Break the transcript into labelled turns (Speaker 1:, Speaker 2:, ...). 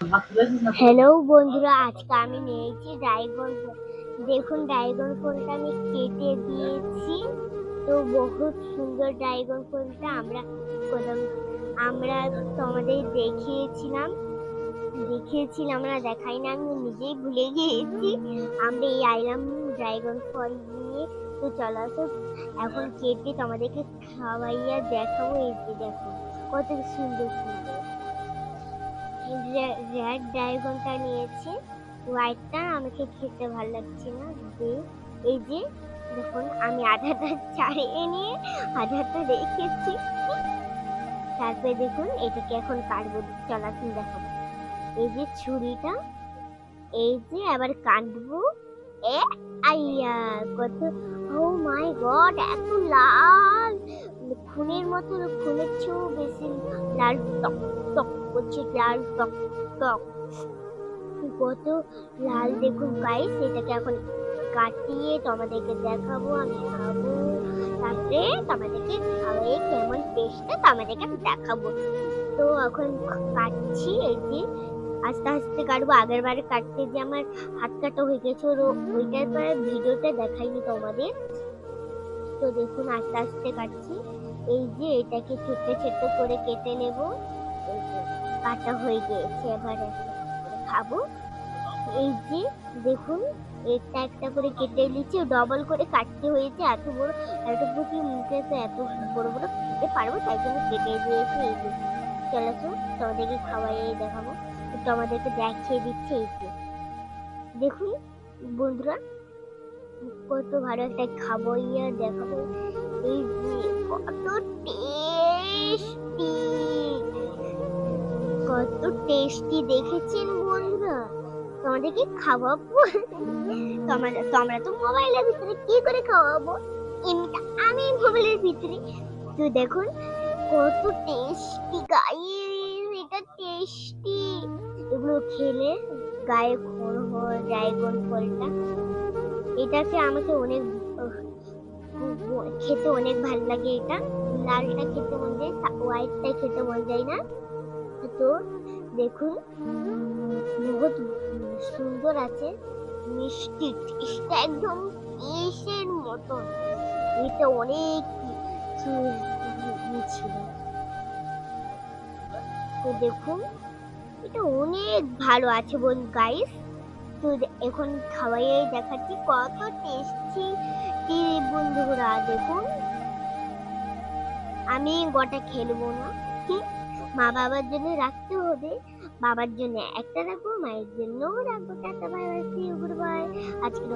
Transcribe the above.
Speaker 1: Hello বন্ধুরা, আজকে আমি নিয়েছি ড্রাইগন দেখুন ড্রাইগন ফলটা আমি কেটে দিয়েছি। তো বহুত সুন্দর ড্রাইগন ফলটা আমরা আমরা তোমাদের দেখিয়েছিলাম। দেখিয়েছিলাম আমরা দেখাই না, আমি নিজেই ভুলে গিয়েছি। আমরা এই আইলাম ড্রাইগন ফল নিয়ে। তো চলো আসো এখন কেটে তোমাদেরকে খাওয়াইয়া দেখাবো। এই দেখো, কত সুন্দর সুন্দর রেড ড্রাগনটা নিয়েছি হোয়াইটটা আমাকে খেতে ভালো লাগছে না। যে এই যে দেখুন, আমি আধাটা ছাড়িয়ে নিয়ে আধাটা রেখেছি। তারপরে দেখুন, এটাকে এখন কাটবো চলাচল দেখাবো। এই যে ছুরিটা, এই যে আবার কাটবো। এ আইয়া, কত ও মাই গড এত লাল! খুনের মতো খুনের চেয়েও বেশি, লাল টক টক করছে লাল টক টক। কত লাল দেখুন গাইস এটাকে এখন কাটিয়ে তোমাদেরকে দেখাবো, আমি খাব। তারপরে তোমাদেরকে খাওয়াই কেমন টেস্টে তোমাদেরকে দেখাবো। তো এখন কাটছি, এই যে আস্তে আস্তে কাটবো। আগের বারে কাটতে যে আমার হাত কাটা হয়ে গেছে ওইটার পরে ভিডিওটা দেখাইনি তোমাদের। তো দেখুন, আস্তে আস্তে কাটছি। এই যে এটাকে ছোট্ট ছোট্ট করে কেটে নেব। কাটা হয়ে গিয়েছে এবারে খাব। এই যে দেখুন একটা একটা করে কেটে নিচ্ছি ডবল করে কাটতে হয়েছে। এত বড়, এত বুঝি মুখে তো এত বড় বড় খেতে পারব, তাই জন্য কেটে দিয়েছে এই যে। চলো তো, তোমাদেরকে খাওয়াই দেখাবো। তোমাদেরকে দেখিয়ে দিচ্ছে এই যে। দেখুন, বন্ধুরা, কত ভালো একটা খাব ইয়ে দেখাবো। এই যে কত টেস্টি টেস্টি দেখেছেন বন্ধুরা তোমাদেরকে খাওয়াবো? তোমরা তোমরা তো মোবাইলের ভিতরে কি করে খাওয়াবো? এমনিটা আমি মোবাইলের ভিতরে। তো দেখুন, কত টেস্টি গাইস, এটা টেস্টি এগুলো খেলে গায়ে ঘন হয়ে যায় কোন ফলটা এটাকে আমাকে অনেক খেতে অনেক ভালো লাগে এটা। লালটা খেতে মন যায় হোয়াইটটা খেতে মন যায় না। তো দেখুন, বহুত সুন্দর আছে, মিষ্টি টেস্টটা একদম ইসের মতন এটা অনেক ছিল তো দেখুন, এটা অনেক ভালো আছে বোন গাইস তো এখন খাওয়াইয়ে দেখাচ্ছি কত টেস্টি বন্ধুরা, দেখুন। আমি গোটা খেলব না, ঠিক? মা বাবার জন্য রাখতে হবে। বাবার জন্য একটা রাখব, মায়ের জন্যও রাখব। Tata bye bye see you good bye আজকের